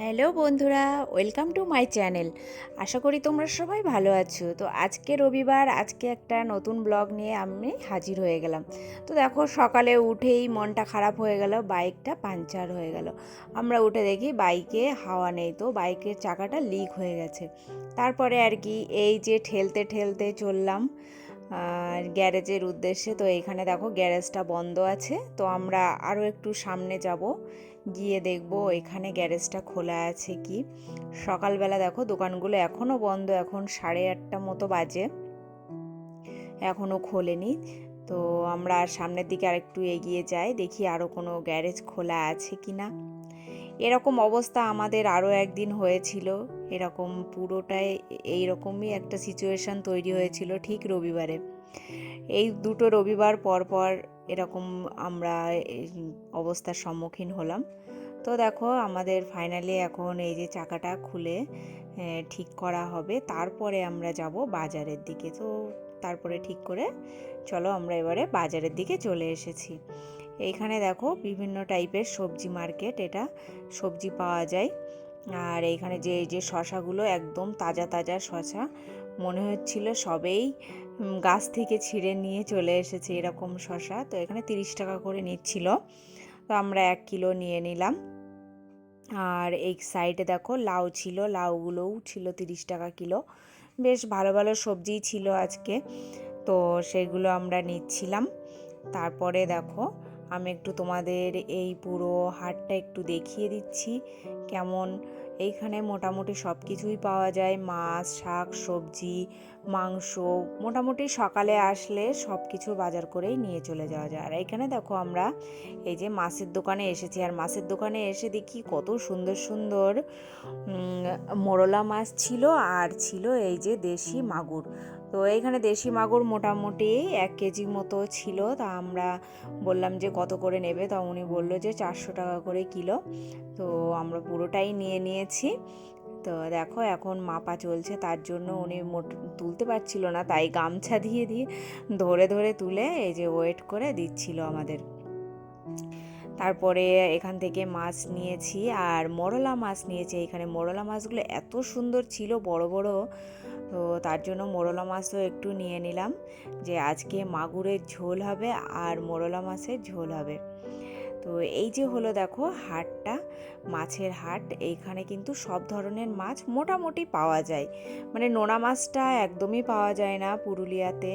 Hello বন্ধুরা, welcome to my channel. আশা করি তোমরা সবাই ভালো আছো। তো আজকে রবিবার, আজকে একটা নতুন ব্লগ নিয়ে আমি হাজির হয়ে গেলাম। তো দেখো, সকালে উঠেই মনটা খারাপ হয়ে গেল, বাইকটা পাঞ্চার হয়ে গেল। আমরা উঠে দেখি বাইকে হাওয়া নেই তো, বাইকের চাকাটা লিক হয়ে গেছে। তারপরে আর কি, এই যে ঠেলতে ঠেলতে চললাম। আর গ্যারেজের উদ্দেশ্যে তো এইখানে দেখো গ্যারেজটা বন্ধ আছে, তো আমরা আরও একটু সামনে যাব, গিয়ে দেখব এখানে গ্যারেজটা খোলা আছে কি। সকালবেলা দেখো দোকানগুলো এখনও বন্ধ, এখন সাড়ে আটটা মতো বাজে এখনও খোলেনি। তো আমরা সামনের দিকে আরেকটু এগিয়ে যাই, দেখি আরও কোনো গ্যারেজ খোলা আছে কি না এরকম অবস্থা আমাদের আরও একদিন হয়েছিল। এরকম পুরোটাই এইরকমই একটা সিচুয়েশন তৈরি হয়েছিল ঠিক রবিবারে। এই দুটো রবিবার পর পর এরকম আমরা অবস্থার সম্মুখীন হলাম। তো দেখো, আমাদের ফাইনালি এখন এই যে চাকাটা খুলে ঠিক করা হবে। তারপরে আমরা যাব বাজারের দিকে। তো তারপরে ঠিক করে চলো আমরা এবারে বাজারের দিকে চলে এসেছি। এইখানে দেখো বিভিন্ন টাইপের সবজি মার্কেট, এটা সবজি পাওয়া যায়। আর এইখানে যে যে শশাগুলো একদম তাজা তাজা শশা, মনে হচ্ছিল সবেই গাছ থেকে ছিঁড়ে নিয়ে চলে এসেছে এরকম শশা। তো এখানে তিরিশ টাকা করে নিচ্ছিল। তো আমরা এক কিলো নিয়ে নিলাম। আর এই সাইডে দেখো লাউ ছিল, লাউগুলোও ছিল তিরিশ টাকা কিলো। বেশ ভালো ভালো সবজিই ছিল আজকে। তো সেগুলো আমরা নিচ্ছিলাম। তারপরে দেখো আমি একটু তোমাদের এই পুরো হাটটা একটু দেখিয়ে দিচ্ছি। কেমন? এইখানে মোটামুটি সব কিছুই পাওয়া যায়। মাছ, শাক, সবজি, মাংস, মোটামুটি সকালে আসলে সব কিছু বাজার করেই নিয়ে চলে যাওয়া যায়। আর এখানে দেখো আমরা এই যে মাছের দোকানে এসেছি। আর মাছের দোকানে এসে দেখি কত সুন্দর সুন্দর মোরলা মাছ ছিল আর ছিল এই যে দেশি মাগুর। তো এইখানে দেশি মাগুর মোটামুটি এক কেজি মতো ছিল। তা আমরা বললাম যে, কত করে নেবে? তা উনি বলল যে, চারশো টাকা করে কিলো। তো আমরা পুরোটাই নিয়ে নিয়েছি। তো দেখো, এখন মাপা চলছে। তার জন্য উনি মোট- তুলতে পারছিল না। তাই গামছা দিয়ে দিয়ে ধরে ধরে তুলে এই যে ওয়েট করে দিচ্ছিল আমাদের। তারপরে এখান থেকে মাছ নিয়েছি। আর মরলা মাছ নিয়েছি। এখানে মরলা মাছগুলো এত সুন্দর ছিল, বড় বড়। তো তার জন্য মোরলা মাছও একটু নিয়ে নিলাম যে আজকে মাগুরের ঝোল হবে আর মোরলা মাছের ঝোল হবে। তো এই যে হলো দেখো হাটটা, মাছের হাট, এইখানে কিন্তু সব ধরনের মাছ মোটামুটি পাওয়া যায়। মানে নোনা মাছটা একদমই পাওয়া যায় না পুরুলিয়াতে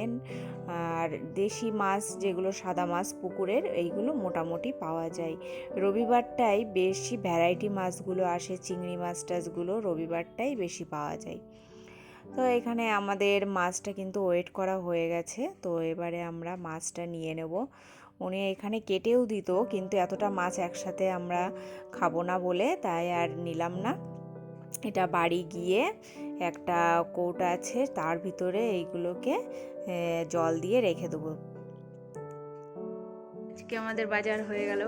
আর দেশি মাছ যেগুলো সাদা মাছ, পুকুরের, এইগুলো মোটামুটি পাওয়া যায়। রবিবারটাই বেশি ভ্যারাইটি মাছগুলো আসে, চিংড়ি মাছ টাছগুলো রবিবারটাই বেশি পাওয়া যায়। তো এখানে আমাদের মাছটা কিন্তু ওয়েট করা হয়ে গেছে। তো এবারে আমরা মাছটা নিয়ে নেব। উনি এখানে কেটেও দিত, কিন্তু এতটা মাছ একসাথে আমরা খাব না বলে তাই আর নিলাম না। এটা বাড়ি গিয়ে একটা কৌটা আছে, তার ভিতরে এইগুলোকে জল দিয়ে রেখে দেবো। আজকে আমাদের বাজার হয়ে গেল।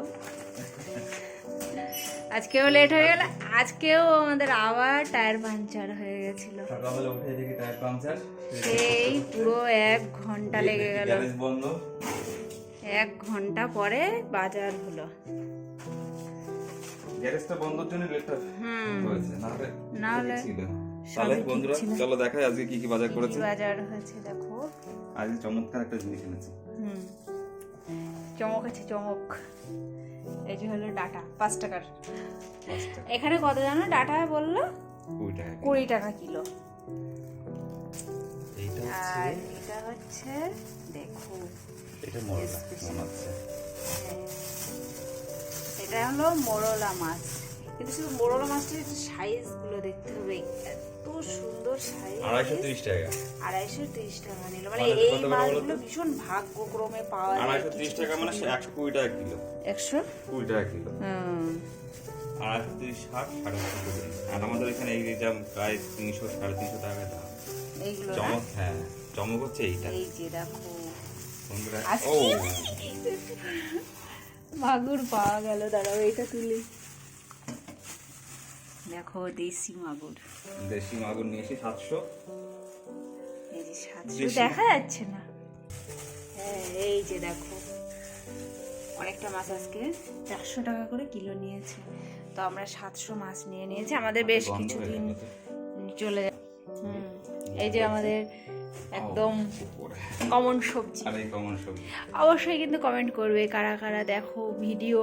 আজকেও লেট হয়ে গেল আজকেও আমাদের আবার টায়ার পাঞ্চার হয়ে গেছিল। সকালবেলা উঠে দেখি টায়ার পাংচার সেই পুরো এক ঘণ্টা লেগে গেল। গ্যারেজ বন্ধ। এক ঘণ্টা পরে বাজার হলো। গ্যারেজটা বন্ধর জন্য হয়েছে না হলে তাহলে বন্ধুরা চলো দেখাই আজকে কি কি বাজার করেছে। বাজার হয়েছে দেখো। আজকে চমৎকার একটা জিনিস এনেছি। হুম। চমক আছে চমক এই যে হলো ডাটা পাঁচ টাকার। এখানে কত জানো? ডাটা বলল কুড়ি টাকা কিলো। আর এটা হচ্ছে দেখো। এটা মরলা Special. এটা হলো মোরলা মাছ। কিন্তু শুধু মোরলা মাছটার সাইজগুলো দেখতে হবে এত সুন্দর সাইজ আড়াইশো তিরিশ টাকা। আড়াইশো তিরিশ টাকা নিল মানে মানে এই কত করে মাছগুলো ভীষণ ভাগ্যক্রমে পাওয়া যায়। আড়াইশো তিরিশ টাকা মানে একশো কুড়ি টাকা কিলো। একশো? কুড়ি টাকা কিলো। আড়াইশো তিরিশ ষাট সাড়ে আর আমাদের এখানে এই দাম প্রায় তিনশো সাড়ে তিনশো টাকা দাম। এইগুলো? চমক হ্যাঁ চমক হচ্ছে এইটা। এই যে দেখো। বন্ধুরা ও। মাগুর পাওয়া গেল দাঁড়াও এটা তুলি। দেখো দেশি মাগুর। দেশি মাগুর নিয়ে এসে সাতশো। এই যে সাতশো দেখা যাচ্ছে না। হ্যাঁ এই যে দেখো অনেকটা মাছ আজকে চারশো টাকা করে কিলো নিয়েছে। তো আমরা সাতশো মাছ নিয়ে নিয়েছি আমাদের বেশ হয়ে কিছুদিন চলে যায়। হুম এই যে আমাদের একদম কমন সবজি। কমন সবজি। অবশ্যই কিন্তু কমেন্ট করবে কারা কারা দেখো ভিডিও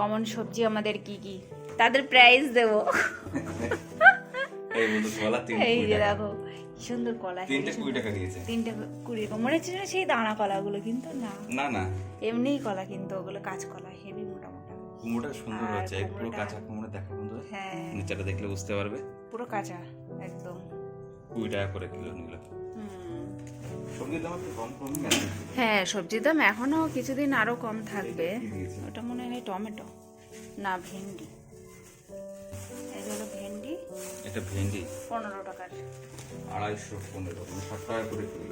কমন সবজি আমাদের কি কি। তাদের প্রাইজ দেবো। এই যে দেখো সুন্দর কলা তিনটে কুড়ি টাকা দিয়েছে। তিনটে কুড়ি টাকা। মনে হচ্ছে যেন সেই দানা কলাগুলো কিন্তু না। না না। এমনিই কলা কিন্তু ওগুলো কাঁচ কলা হেভি মোটা মোটা। কুমড়োটা সুন্দর হচ্ছে পুরো কাঁচা কুমড়ো দেখো বন্ধুরা। হ্যাঁ। নিচেটা দেখলে বুঝতে পারবে। পুরো কাঁচা একদম। কুড়ি টাকা করে কিলো নিল। হ্যাঁ সবজির দাম এখনও কিছুদিন আরও কম থাকবে। ওটা মনে হয় টমেটো না ভেন্ডি। এই যে হলো ভেন্ডি। এটা ভেন্ডি? পনেরো টাকার। আড়াইশো পনেরো মানে ষাট টাকা করে কিলো।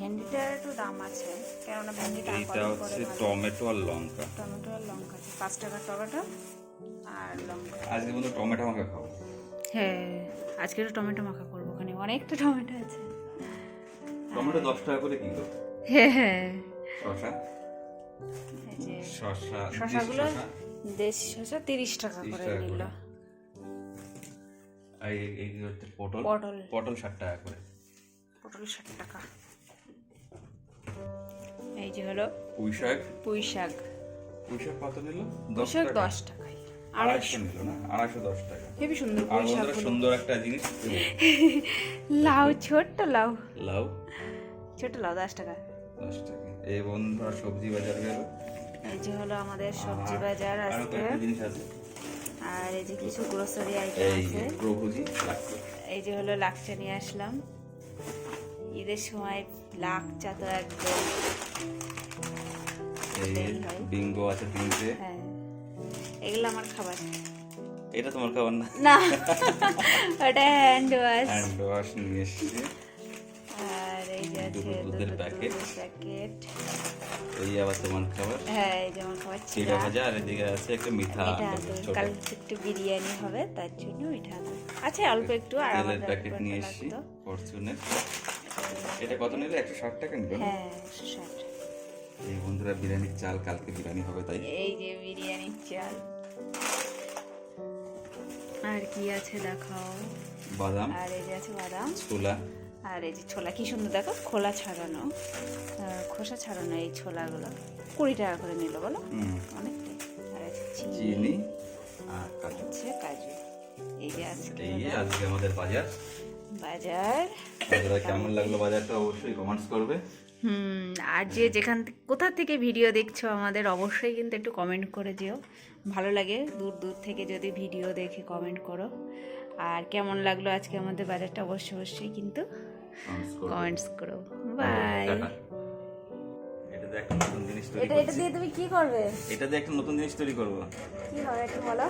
ভেন্ডিটার একটু দাম আছে কেননা ভেন্ডিটা হচ্ছে টমেটো আর লঙ্কা। টমেটো আর লঙ্কা পাঁচ টাকার টমেটো আর লঙ্কা। আজকে বন্ধু টমেটো খাও হ্যাঁ আজকে টমেটো মাখা করব ওখানে অনেকটা টমেটো আছে। টমেটো দশ টাকা করে কিলো। হ্যাঁ হ্যাঁ। শশা শশা শশাগুলো দেশি শশা তিরিশ টাকা করে নিল। আর এই- এই হচ্ছে পটল পটল। পটল ষাট টাকা করে। পটল ষাট টাকা। এই যে হলো পুঁই শাক। পুঁই শাক। পুঁই শাক কত নিল? পুঁই দশ শাক টাকা। দশ টাকায়। আড়াইশো। নিল না? আড়াইশো দশ টাকা। হেবি সুন্দর আর পুঁই বন্ধুরা সুন্দর একটা জিনিস লাউ ছোট্ট লাউ। লাউ। ছোট্ট লাউ দশ টাকা। দশ টাকা। এই বন্ধুরা সবজি বাজার গেল। এই যে হলো আমাদের সবজি বাজার আজকে। জিনিস আছে। আর এই যে কিছু গ্রোসারি আইটেম এই আছে। এই যে হলো লাকচা নিয়ে আসলাম। ঈদের সময় লাকচা তো একদম এই। বিঙ্গো আছে তিনটে। হ্যাঁ। এগুলো আমার খাবার। এটা তোমার খাবার না? না। ওটা হ্যান্ড ওয়াশ হ্যান্ড ওয়াশ নিয়ে এসেছি। দুটো দুধের প্যাকেট। প্যাকেট এই আবার তোমার খাবার। হ্যাঁ এই যেমন খাবার চিড়া ভাজা আর এদিকে আছে একটা মিঠা কালকে একটু বিরিয়ানি হবে তার জন্য মিঠা আছে অল্প একটু আর আমাদের প্যাকেট নিয়ে এসেছি ফরচুনের এটা কত নিলে? একশো ষাট টাকা নিল হ্যাঁ একশো ষাট। এই বন্ধুরা বিরিয়ানির চাল কালকে বিরিয়ানি হবে তাই? এই যে বিরিয়ানির চাল। আর কি আছে দেখাও? বাদাম। আর এই যে আছে বাদাম। ছোলা। আর এই যে ছোলা কি সুন্দর দেখো খোলা ছাড়ানো খোসা ছাড়ানো এই ছোলাগুলো। কুড়ি টাকা করে নিল বলো? অনেকটাই আর আছে চিনি। আর কাজু। আছে কাজু। এই যে আজকে আজকে আমাদের বাজার। বাজার। কেমন লাগল বাজারটা অবশ্যই কমেন্টস করবে। হুম আর যে যেখান থেকে কোথা থেকে ভিডিও দেখছ আমাদের অবশ্যই কিন্তু একটু কমেন্ট করে যেও ভালো লাগে দূর দূর থেকে যদি ভিডিও দেখে কমেন্ট করো। আর কেমন লাগল আজকে আমাদের বাজারটা? অবশ্যই অবশ্যই কিন্তু কমেন্টস করো। বাই এটা একটা নতুন জিনিস তৈরি এটা এটা দিয়ে তুমি কি করবে? এটা দিয়ে একটা নতুন জিনিস তৈরি করব। কি হবে একটু বলো।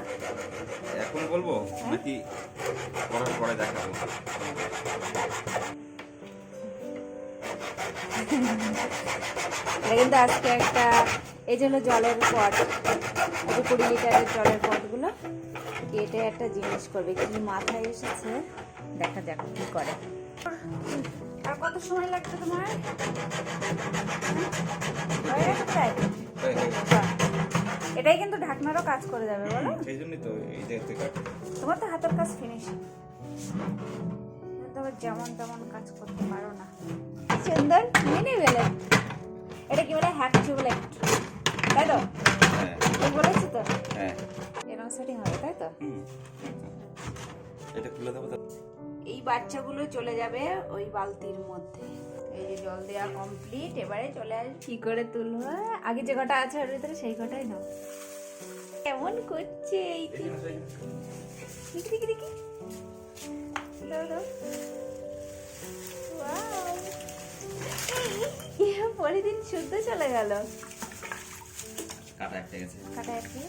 এখন বলব? নাকি করার পরে দেখাবো? এটা কিন্তু আজকে একটা এই যে হলো জলের পট এই কুড়ি লিটারের জলের পটগুলো এটা একটা জিনিস করবে। কি মাথায় এসেছে? দেখা যাক কি করে। আর কত সময় লাগবে তোমার? এটাই কিন্তু ঢাকনারও কাজ করে যাবে বলো। সেই জন্যই তো এইটা এতে তোমার তো হাতের কাজ ফিনিশিং তবে যেমন তেমন কাজ করতে পারো না। সুন্দর মিনি বেলেট এটা কি বলে হ্যাক চুবলেট তাই তো? হ্যাঁ। বলেছি তো? হ্যাঁ। এরকম সেটিং হবে তাই তো? এটা খুলে দেবো এই বাচ্চাগুলো চলে যাবে ওই বালতির মধ্যে। এই যে জল দেওয়া কমপ্লিট এবারে চলে আস কি করে তুলবো? আগে যে কটা আছে ওর ভিতরে সেই কটাই নাও। কেমন করছে এই কি দেখি দেখি দেখি দাও দাও। পরের শুদ্ধ চলে গেল। কাটা একটা গেছে। কাটা গেছে?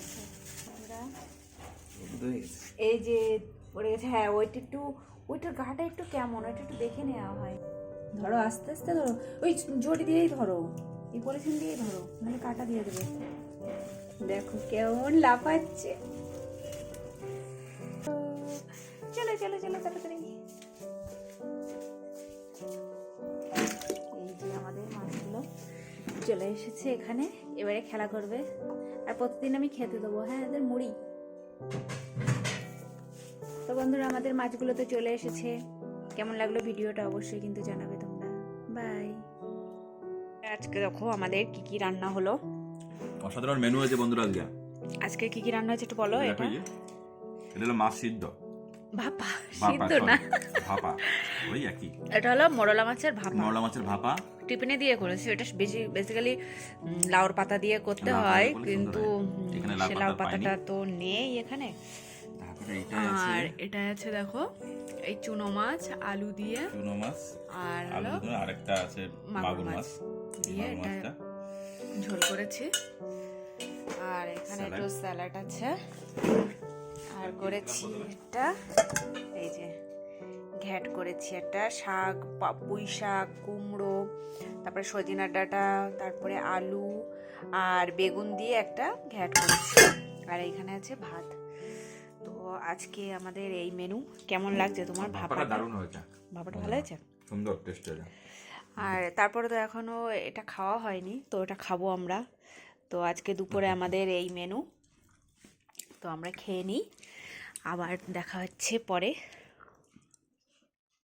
এই যে পড়ে গেছে হ্যাঁ ওইটা একটু ওইটার গাটা একটু কেমন ওইটা একটু দেখে নেওয়া হয়। ধরো আস্তে আস্তে ধরো ওই জড়ি দিয়েই ধরো এই পলিথিন দিয়েই ধরো মানে কাটা দিয়ে দেবে। দেখো কেমন লাফাচ্ছে। চলে এসেছে এখানে। এবারে খেলা করবে। আর প্রতিদিন আমি খেতে দেবো হ্যাঁ এদের মুড়ি। তো বন্ধুরা আমাদের মাছগুলো তো চলে এসেছে। কেমন লাগল ভিডিওটা অবশ্যই কিন্তু জানাবে তোমরা। বাই। আজকে দেখো আমাদের কি কি রান্না হলো। অসাধারণ মেনু হয়েছে বন্ধুরা আজকে। আজকে কি কি রান্না হয়েছে একটু বলো এটা। এটা হলো মাছ সিদ্ধ। ভাপা সিদ্ধ না। ভাপা ওই একই। এটা হলো মরলা মাছের ভাপা। মরলা মাছের ভাপা। টিফিনে দিয়ে করেছি এটা বেশি বেসিক্যালি লাউর পাতা দিয়ে করতে হয় কিন্তু সে লাউ পাতাটা তো নেই এখানে। আর এটা আছে দেখো এই চুনো মাছ আলু দিয়ে। চুনো মাছ আর আলু আরেকটা আছে মাগুর মাছ দিয়ে এটা ঝোল করেছি। আর এখানে একটু স্যালাড আছে। আর করেছি একটা। এই যে ঘ্যাট করেছি একটা। শাক পুঁই শাক কুমড়ো তারপরে সজিনার ডাটা তারপরে আলু আর বেগুন দিয়ে একটা ঘ্যাট করেছি। আর এইখানে আছে ভাত। তো আজকে আমাদের এই মেনু কেমন লাগছে তোমার? ভাপাটা ভাপাটা দারুণ হয়েছে। ভাপাটা ভালো হয়েছে? সুন্দর টেস্ট হয়েছে আর তারপরে তো এখনও এটা খাওয়া হয়নি তো এটা খাব আমরা। তো আজকে দুপুরে আমাদের এই মেনু তো আমরা খেয়ে নিই। আবার দেখা হচ্ছে পরে।